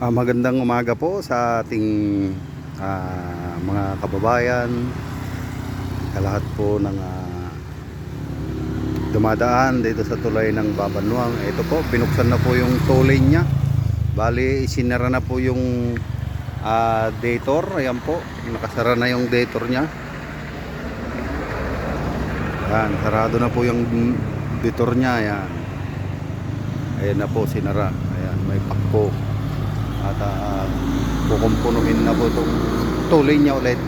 Ah, magandang umaga po sa ating ah, mga kababayan, kalahat po ng ah, dumadaan dito sa tulay ng Babanwang. Ito po, binuksan na po yung lane niya. Bali, isinara na po yung ah, dator. Ayan po, nakasara na yung dator niya. Ayan, sarado na po yung dator niya. Ayan. Ayan na po, sinara. Ayan, may pakpo uh, kukumpunuhin na po itong toll lane niya ulit.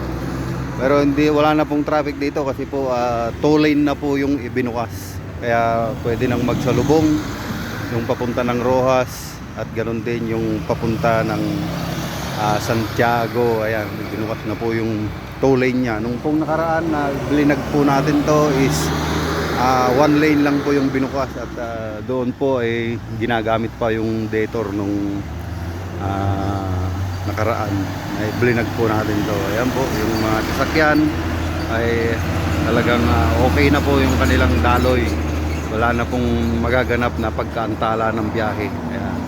Pero hindi wala na pong traffic dito kasi po uh, toll lane na po yung ibinukas. Kaya pwede nang magsalubong yung papunta ng Rojas at ganoon din yung papunta ng ah, Santiago. Ayan binukas na po yung toll lane niya. Nung pong nakaraan na linag po natin to is ah, one lane lang po yung binukas at ah, doon po ay ginagamit pa yung dator nung ah, nakaraan. Ay blinag po natin to. Ayan po yung mga sasakyan ay talagang ah, okay na po yung kanilang daloy. Wala na pong magaganap na pagkaantala ng biyahe. Ayan.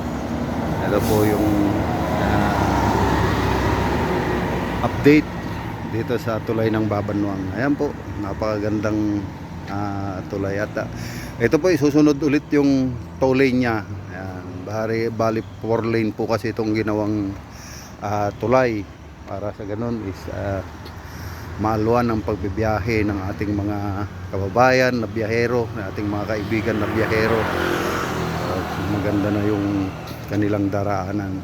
Ito po yung ah, update dito sa tulay ng Babanwang. Ayan po napakagandang ah, tulay at ah, ito po isusunod ulit yung toll lane niya. Ayan, bali, bali 4 lane po kasi itong ginawang ah, tulay para sa ganun is ah, maaluan ang pagbibiyahe ng ating mga kababayan na biyahero, ng ating mga kaibigan na biyahero. At maganda na yung kanilang daraanan.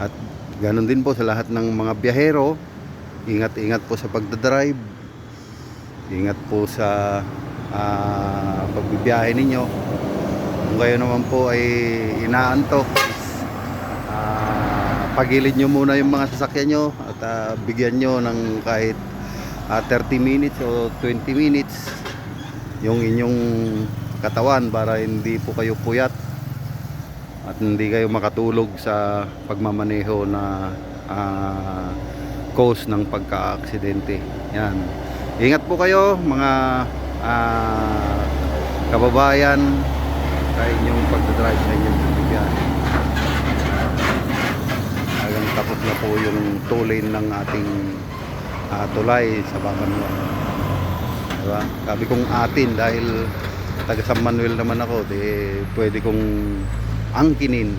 At ganun din po sa lahat ng mga biyahero, ingat-ingat po sa pagdadrive. Ingat po sa ah, pagbibiyahe ninyo. Kung kayo naman po ay inaantok, pagilid nyo muna yung mga sasakyan nyo at ah, bigyan nyo ng kahit ah, 30 minutes o 20 minutes yung inyong katawan para hindi po kayo puyat at hindi kayo makatulog sa pagmamaneho na ah, cause ng pagka-aksidente. Yan. Ingat po kayo mga ah, kababayan sa inyong pagdadrive sa inyong po yung lane ng ating ah, tulay sa Babanwan. Diba? Sabi kong atin dahil taga San Manuel naman ako, di pwede kong angkinin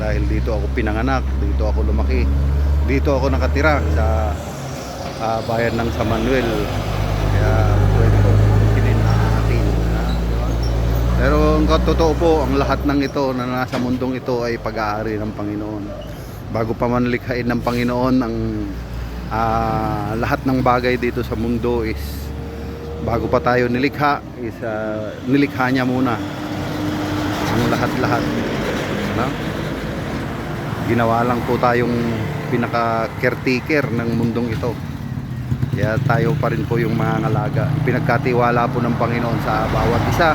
dahil dito ako pinanganak, dito ako lumaki, dito ako nakatira sa ah, bayan ng San Manuel. Kaya pwede ko angkinin na atin. diba? Pero ang totoo po, ang lahat ng ito na nasa mundong ito ay pag-aari ng Panginoon. Bago pa man likhain ng Panginoon ang ah, lahat ng bagay dito sa mundo is bago pa tayo nilikha is ah, nilikha niya muna ang lahat-lahat. No? Ginawa lang po tayong pinaka caretaker ng mundong ito. Kaya tayo pa rin po yung mga ngalaga. Pinagkatiwala po ng Panginoon sa bawat isa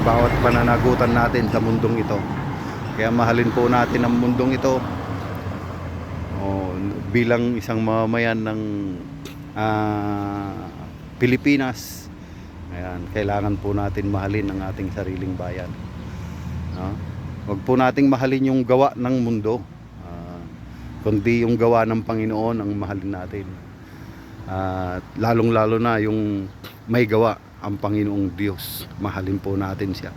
bawat pananagutan natin sa mundong ito. Kaya mahalin po natin ang mundong ito o, bilang isang mamamayan ng ah, Pilipinas. Ayan, kailangan po natin mahalin ang ating sariling bayan. No? Huwag po nating mahalin yung gawa ng mundo. ah, kundi yung gawa ng Panginoon ang mahalin natin. At lalong-lalo na yung may gawa ang Panginoong Diyos. Mahalin po natin siya.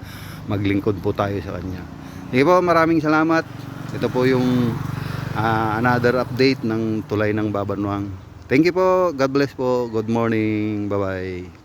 Maglingkod po tayo sa Kanya. Sige po, maraming salamat. Ito po yung ah, another update ng tulay ng Babanwang. Thank you po. God bless po. Good morning. Bye-bye.